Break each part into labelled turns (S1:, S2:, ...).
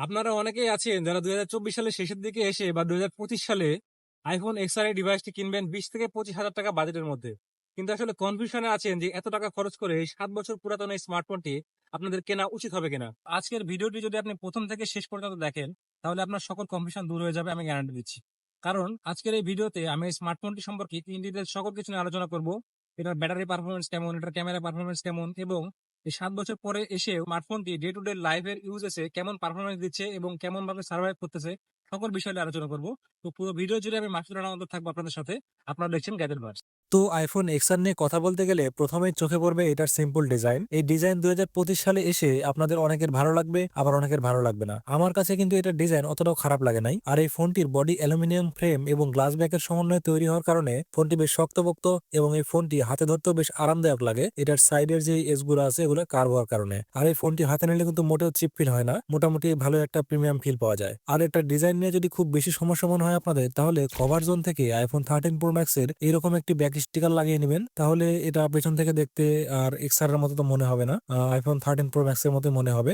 S1: আপনারা অনেকেই আছেন যারা দুই সালের শেষের দিকে এসে বা দু হাজার পঁচিশ সালে আইফোন এক্সআর এই ডিভাইসটি কিনবেন বিশ থেকে পঁচিশ হাজার টাকা বাজেটের মধ্যে। কিন্তু আসলে কনফিউশনে আছেন যে এত টাকা খরচ করে এই সাত বছর পুরাতন এই স্মার্টফোনটি আপনাদের কেনা উচিত হবে কিনা। আজকের ভিডিওটি যদি আপনি প্রথম থেকে শেষ পর্যন্ত দেখেন, তাহলে আপনার সকল কনফিউশন দূর হয়ে যাবে, আমি গ্যারান্টি দিচ্ছি। কারণ আজকের এই ভিডিওতে আমি এই স্মার্টফোনটি সম্পর্কে ইন ডিটেলস সকল কিছু নিয়ে আলোচনা করব। এটার ব্যাটারি পারফরমেন্স কেমন, এটার ক্যামেরা পারফরমেন্স কেমন এবং এই সাত বছর পরে এসে স্মার্টফোনটি ডে টু ডে লাইফের ইউজেসে কেমন পারফরমেন্স দিচ্ছে এবং কেমন ভাবে সার্ভাইভ করতেছে, সকল বিষয় নিয়ে আলোচনা করব। তো পুরো ভিডিও জুড়ে আমি মাসুদ রানা থাকব আপনাদের সাথে। আপনারা দেখছেন গ্যাজেট ভার্স
S2: তো আইফোন এক্সআর নিয়ে কথা বলতে গেলে প্রথমেই চোখে পড়বে এটার সিম্পল ডিজাইন এই ডিজাইন দুই সালে এসে আপনাদের অনেকের ভালো লাগবে, আবার অনেকের ভালো লাগবে না। আমার কাছে কিন্তু এটার ডিজাইন অতটাও খারাপ লাগে নাই। আর এই ফোনটির বডি অ্যালুমিনিয়াম ফ্রেম এবং গ্লাস ব্যাকের সমন্বয়ে তৈরি হওয়ার কারণে ফোনটি বেশ শক্তপোক্ত এবং এই ফোনটি হাতে ধরতেও বেশ আরামদায়ক লাগে। এটার সাইডের যে এসগুলো আছে এগুলো কার হওয়ার কারণে। আর এই ফোনটি হাতে নিলে কিন্তু মোটেও চিপ ফিল হয় না। মোটামুটি ভালো একটা প্রিমিয়াম ফিল পাওয়া যায়। আর এটার ডিজাইন নিয়ে যদি খুব বেশি সমস্যা মনে হয় আপনাদের, তাহলে কভার জোন থেকে আইফোন থার্টিন প্রো ম্যাক্স এর এরকম একটি ব্যাক স্টিকার লাগিয়ে নেবেন। তাহলে এটা পেছন থেকে দেখতে আর এক্সআর এর মতো তো মনে হবে না। আইফোন থার্টিন প্রো ম্যাক্স এর মতো মনে হবে।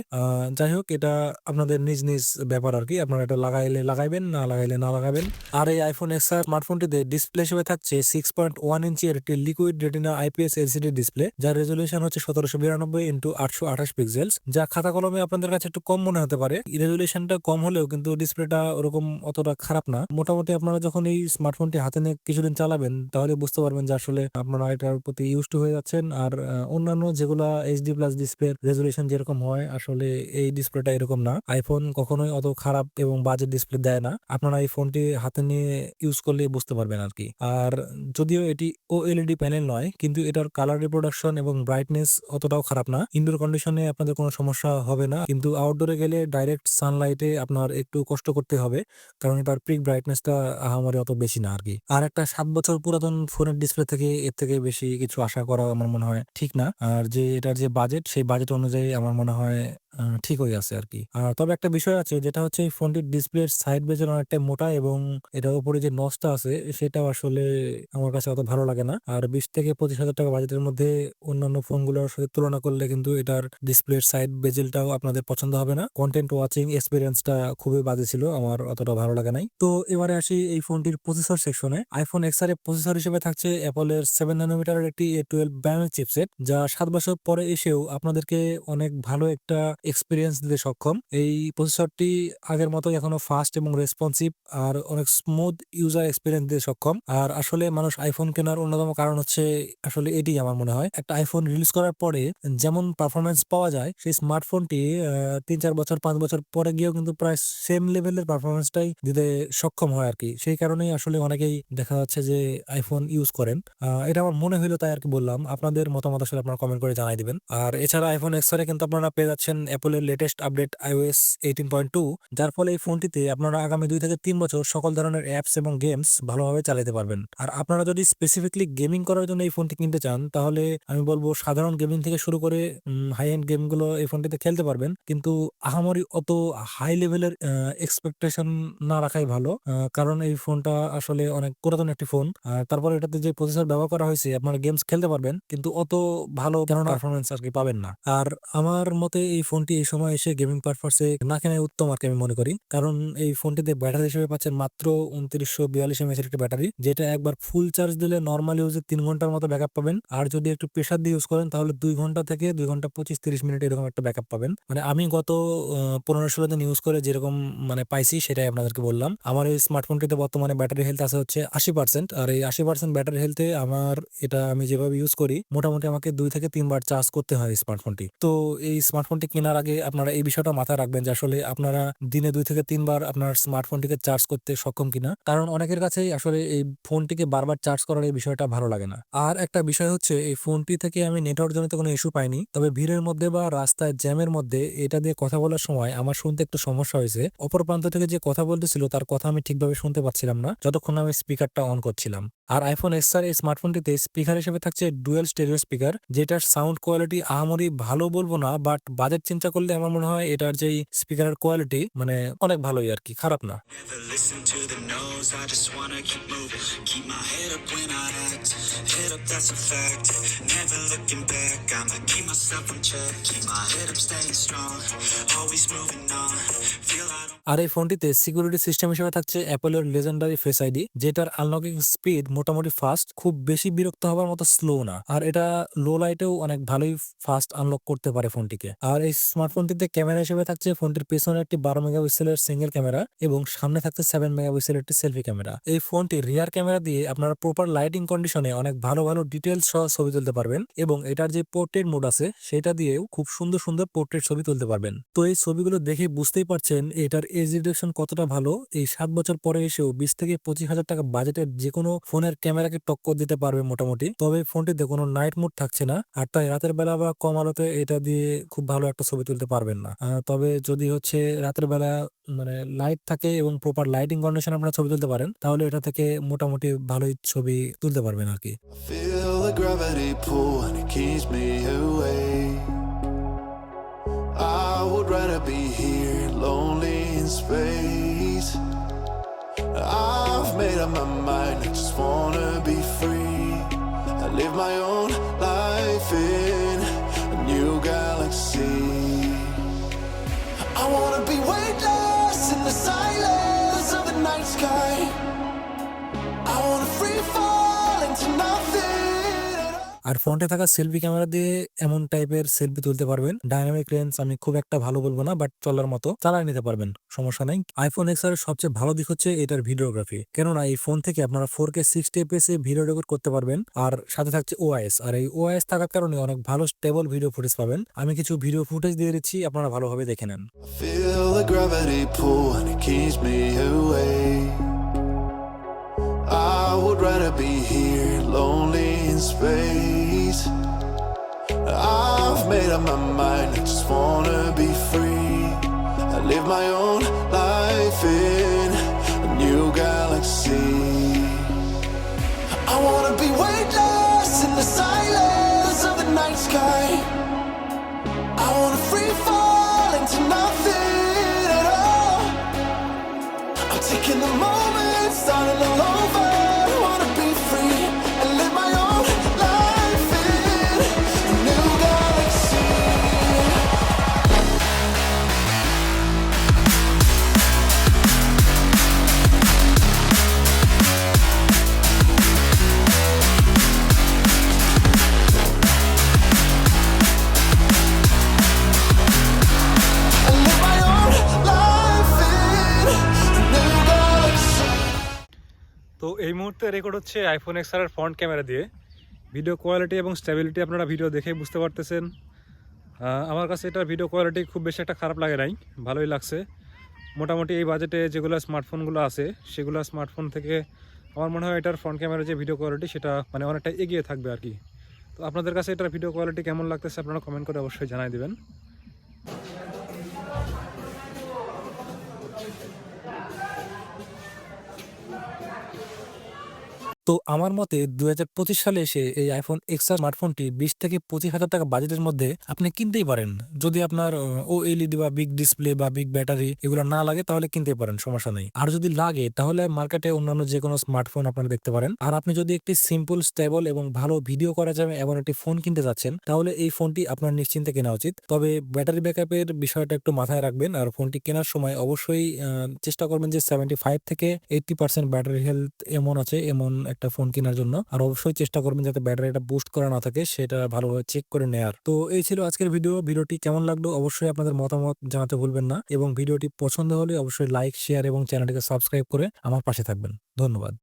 S2: যাই হোক, এটা আপনাদের নিজ নিজ ব্যাপার আর কি। আপনারা এটা লাগাইলে লাগাইবেন, না লাগাইলে না লাগাবেন। আর এই আইফোন এক্সআর স্মার্টফোনটিতে ডিসপ্লে হিসেবে থাকছে সিক্স পয়েন্ট ওয়ান ইঞ্চি এর একটি liquid retina IPS LCD display যার রেজলিউশন হচ্ছে সতেরোশো বিরানব্বই ইন্টু আটশো আঠাশ পিক্সেলস যা খাতা কলমে আপনাদের কাছে একটু কম মনে হতে পারে। রেজলিউশনটা কম হলেও কিন্তু ডিসপ্লেটা ওরকম অতটা খারাপ না। মোটামুটি আপনারা যখন এই স্মার্টফোনটি হাতে নিয়ে কিছুদিন চালাবেন, তাহলে বুঝতে পারবেন যে আসলে আপনারা এটার প্রতি ইউজ হয়ে যাচ্ছেন। আর অন্যান্য যেগুলা এইচডি প্লাস ডিসপ্লে রেজলিউশন যেরকম হয়, আসলে এই ডিসপ্লেটা এরকম না। আইফোন কখনোই অত খারাপ এবং বাজে ডিসপ্লে দেয় না। আপনারা এই ফোনটি হাতে নিয়ে ইউজ করলে বুঝতে পারবেন আর কি আর যদিও এটি ও এলইডি প্যানেল নয়, কিন্তু এটার কালার রিপ্রোডাকশন এবং ব্রাইটনেস অতটাও খারাপ না। ইনডোর কন্ডিশনে আপনাদের কোনো সমস্যা হবে না। কিন্তু আউটডোরে গেলে ডাইরেক্ট সানলাইটে আপনার একটু কষ্ট করতে হবে, কারণ এটার পিক ব্রাইটনেসটা আহামরি অত বেশি না আর কি আর একটা সাত বছর পুরাতন ফোনের ডিসপ্লে থেকে, এর থেকে বেশি কিছু আশা করা আমার মনে হয় ঠিক না। আর যে, এটার যে বাজেট সেই বাজেট অনুযায়ী আমার মনে হয় ঠিক হয়ে আছে আর কি আর তবে একটা বিষয় আছে, যেটা হচ্ছে এই ফোনটির ডিসপ্লের সাইড বেজের অনেকটা মোটা এবং এটার উপরে যে নসটা আছে, সেটাও আসলে আমার কাছে অত ভালো লাগে না। আর বিশ থেকে পঁচিশ হাজার টাকা বাজেটের মধ্যে অন্যান্য ফোনগুলোর সাথে তুলনা করলে কিন্তু এটার ডিসপ্লের সাইড বেজেলটাও আপনাদের পছন্দ হবে না। কন্টেন্ট ওয়াচিং এক্সপিরিয়েন্সটা খুবই বাজে ছিল, আমার অতটা ভালো লাগে নাই। তো এবারে আসি এই ফোনটির প্রসেসর সেকশনে আইফোন এক্সআর এর প্রসেসর হিসেবে থাকছে অ্যাপলের সেভেন নানোমিটারের একটি এ টুয়েলভ ব্যামের চিপসেট যা সাত বছর পরে এসেও আপনাদেরকে অনেক ভালো একটা এক্সপিরিয়েন্স দিতে সক্ষম। এই প্রসেসরটি আগের মতো এখনও ফাস্ট এবং রেসপন্সিভ আর অনেক স্মুথ ইউজার এক্সপিরিয়েন্স দিতে সক্ষম। আর আসলে মানুষ আইফোন কেনার অন্যতম কারণ হচ্ছে আসলে এটি আমার মনে হয়। একটা আইফোন রিলিজ করার পরে যেমন পারফরমেন্স পাওয়া যায়, সেই স্মার্টফোনটি তিন, চার বছর, পাঁচ বছর পরে গিয়েও কিন্তু প্রায় সেম লেভেলের পারফরমেন্সটাই দিতে সক্ষম হয় আর কি সেই কারণেই আসলে অনেকেই দেখা যাচ্ছে যে আইফোন ইউজ করেন। এটা আমার মনে হইল তাই আর কি বললাম। আপনাদের মতামত আসলে আপনারা কমেন্ট করে জানাই দিবেন। আর এছাড়া আইফোন এক্সআরে কিন্তু আপনারা পেয়ে যাচ্ছেন অ্যাপলের latest update iOS eighteen point two যার ফলে এই ফোনটিতে আপনারা আগামী দুই থেকে তিন বছর সকল ধরনের অ্যাপস এবং গেমস ভালোভাবে চালাতে পারবেন। আর আপনারা যদি স্পেসিফিকলি গেমিং করার জন্য এই ফোনটি কিনতে চান, তাহলে আমি বলব সাধারণ গেমিং থেকে শুরু করে হাই এন্ড গেমগুলো এই ফোনটিতে খেলতে পারবেন। কিন্তু আহামরি অত হাই লেভেলের এক্সপেকটেশন না রাখাই ভালো কারণ এই ফোনটা আসলে অনেক পুরাতন একটি ফোন। আর তারপরে এটাতে যে প্রসেসর ব্যবহার করা হয়েছে, আপনারা গেমস খেলতে পারবেন, কিন্তু অত ভালো কেননা পারফরমেন্স আর কি পাবেন না। আর আমার মতে এই ফোনটি এই সময় এসে গেমিং পারপাসে না কেনাই উত্তম আর কি আমি মনে করি। কারণ এই ফোনটিতে ব্যাটারি হিসেবে পাচ্ছেন মাত্র উনত্রিশশো বিয়াল্লিশ এমএচ একটি ব্যাটারি যেটা একবার ফুল চার্জ দিলে নর্মাল ইউজে তিন ঘণ্টার মতো ব্যাকআপ পাবেন। আর যদি একটু প্রেশার দিয়ে ইউজ করেন, তাহলে দুই ঘণ্টা থেকে দুই ঘণ্টা পঁচিশ তিরিশ মিনিট এরকম একটা ব্যাকআপ পাবেন। মানে আমি গত পনেরো ষোলো দিন ইউজ করে যেরকম মানে পাইছি সেটাই আপনাদেরকে বললাম। আমার এই স্মার্টফোনটিতে বর্তমানে ব্যাটারি হেলথ আছে হচ্ছে আশি পার্সেন্ট আর এই আশি পার্সেন্ট ব্যাটারি হেলথে আমার এটা আমি যেভাবে ইউজ করি, মোটামুটি আমাকে দুই থেকে তিনবার চার্জ করতে হয় স্মার্টফোনটি তো এই স্মার্টফোনটি কেনার আগে আপনারা এই বিষয়টা মাথায় রাখবেন যে আসলে আপনারা দিনে দুই থেকে তিনবার আপনার স্মার্টফোনটিকে চার্জ করতে সক্ষম কিনা। কারণ অনেকের কাছেই আসলে এই ফোনটিকে বারবার চার্জ করার এই বিষয়টা ভালো লাগে না। আর একটা বিষয় হচ্ছে, এই ফোনটি থেকে আমি নেটওয়ার্ক জনিত কোনো ইস্যু পাইনি। তবে ভিড়ের মধ্যে বা রাস্তায় জ্যামের মধ্যে এটা দিয়ে কথা বলার সময় আমার শুনতে একটু সমস্যা হয়েছে। অপর প্রান্ত থেকে যে কথা বলতেছিল, তার কথা আমি ঠিকভাবে শুনতে পাচ্ছিলাম না। যতক্ষণ আমি স্পিকারটা অন করছিলাম। আর আইফোন এক্স আর এই স্মার্টফোনটিতে স্পিকার হিসেবে থাকছে ডুয়েল স্টেরিও স্পিকার যেটার সাউন্ড কোয়ালিটি আহামরি ভালো বলব না বাট বাজেট চিন্তা করলে আমার মনে হয় এটার যেই স্পিকারের কোয়ালিটি মানে অনেক ভালোই আর কি খারাপ না। আর এই ফোনটিতে সিকিউরিটি সিস্টেম হিসেবে থাকছে অ্যাপেলের লেজেন্ডারি ফেস আইডি যেটার আনলকিং স্পিড মোটামুটি ফাস্ট খুব বেশি বিরক্ত হবার মতো স্লো না। আর এটা লো লাইটেও অনেক ভালোই ফাস্ট আনলক করতে পারে ফোনটিকে। আর এই স্মার্টফোনটিতে ক্যামেরা হিসেবে থাকছে ফোনটির পেছনে একটি বারো মেগাপিক্সেলের সিঙ্গেল ক্যামেরা এবং সামনে থাকছে সেভেন মেগাপিক্সেলের একটি সেলফি ক্যামেরা এই ফোনটি রিয়ার ক্যামেরা দিয়ে আপনারা প্রপার লাইটিং কন্ডিশনে অনেক ভালো ভালো ডিটেলস সহ ছবি তুলতে পারবেন এবং এটার যে পোর্ট্রেট মোড আছে সেটা দিয়েও খুব সুন্দর সুন্দর পোর্ট্রেট ছবি তুলতে পারবেন। তো এই ছবিগুলো দেখে বুঝতেই পারছেন এটার এজ কতটা ভালো। এই সাত বছর পরে এসেও বিশ থেকে পঁচিশ হাজার টাকা বাজেটের যে কোনো ফোনের ক্যামেরাকে টক্কর দিতে পারবে মোটামুটি তবে ফোনটিতে কোনো নাইট মোড থাকছে না আর তাই রাতের বেলা বা কম আলোতে এটা দিয়ে খুব ভালো একটা ছবি তুলতে পারবেন না তবে যদি হচ্ছে রাতের বেলা মানে লাইট থাকে এবং প্রপার লাইটিং কন্ডিশন আপনারা ছবি তুলতে পারেন তাহলে এটা থেকে মোটামুটি ভালোই ছবি তুলতে পারবেন আর কি.
S3: I would rather be here, lonely in space. I've made up my mind, I just wanna be free. I live my own
S2: আর ফ্রন্টে থাকা সেলফি ক্যামেরা দিয়ে এমন টাইপের সেলফি তুলতে পারবেন। ডাইনামিক রেঞ্জ আমি খুব একটা ভালো বলব না বাট চলার মতো চালায় নিতে পারবেন সমস্যা নেই। আইফোন এক্সের সবচেয়ে ভালো দিক হচ্ছে এটার ভিডিওগ্রাফি কেননা এই ফোন থেকে আপনারা ফোর কে এফএস এ ভিডিও রেকর্ড করতে পারবেন আর সাথে থাকছে ওআইএস আর এই ওআইএস থাকার কারণে অনেক ভালো স্টেবল ভিডিও ফুটেজ পাবেন। আমি কিছু ভিডিও ফুটেজ দিয়ে দিচ্ছি আপনারা ভালোভাবে দেখে নেন।
S3: I would rather be here, in space. I've made up my mind, I just wanna be free. I live my own life in a new galaxy. I wanna be weightless in the silence of the night sky. I wanna free fall into nothing at all. I'm taking the moment, starting all
S1: এই মুহূর্তে record হচ্ছে iPhone এক্সের front camera দিয়ে। Video quality এবং stability আপনারা video দেখেই বুঝতে পারতেছেন। আমার কাছে এটার ভিডিও কোয়ালিটি খুব বেশি একটা খারাপ লাগে নাই, ভালোই লাগছে। মোটামুটি এই বাজেটে যেগুলো স্মার্টফোনগুলো আছে, সেগুলো স্মার্টফোন থেকে আমার মনে হয় এটার ফ্রন্ট ক্যামেরার যে ভিডিও কোয়ালিটি সেটা মানে অনেকটা এগিয়ে থাকবে আর কি। তো আপনাদের কাছে এটার ভিডিও কোয়ালিটি কেমন লাগতেছে আপনারা কমেন্ট করে অবশ্যই জানাই দেবেন।
S2: তো আমার মতে দুই হাজার পঁচিশ সালে এসে এই আইফোন এক্স আর স্মার্টফোনটি বিশ থেকে পঁচিশ হাজার টাকা বাজেটের মধ্যে আপনি কিনতেই পারেন। যদি আপনার, ও এলইডি বা বিগ ডিসপ্লে বা বিগ ব্যাটারি এগুলো না লাগে তাহলে কিনতেই পারেন, সমস্যা নেই। আর যদি লাগে তাহলে মার্কেটে অন্যান্য যে কোনো স্মার্টফোন আপনারা দেখতে পারেন। আর আপনি যদি একটি সিম্পল স্টেবল এবং ভালো ভিডিও করা যাবে এমন একটি ফোন কিনতে যাচ্ছেন, তাহলে এই ফোনটি আপনার নিশ্চিন্তে কেনা উচিত। তবে ব্যাটারি ব্যাকআপের বিষয়টা একটু মাথায় রাখবেন। আর ফোনটি কেনার সময় অবশ্যই চেষ্টা করবেন যে সেভেন্টি ফাইভ থেকে এইটটি পার্সেন্ট ব্যাটারি হেলথ এমন আছে, এমন একটা ফোন কেনার জন্য। আর অবশ্যই চেষ্টা করবেন যাতে ব্যাটারিটা বুস্ট করা না থাকে, সেটা ভালোভাবে চেক করে নেয়ার। তো এই ছিল আজকের ভিডিও ভিডিওটি কেমন লাগল অবশ্যই আপনাদের মতামত জানাতে ভুলবেন না। এবং ভিডিওটি পছন্দ হলে অবশ্যই লাইক শেয়ার এবং চ্যানেলটিকে সাবস্ক্রাইব করে আমার পাশে থাকবেন। ধন্যবাদ।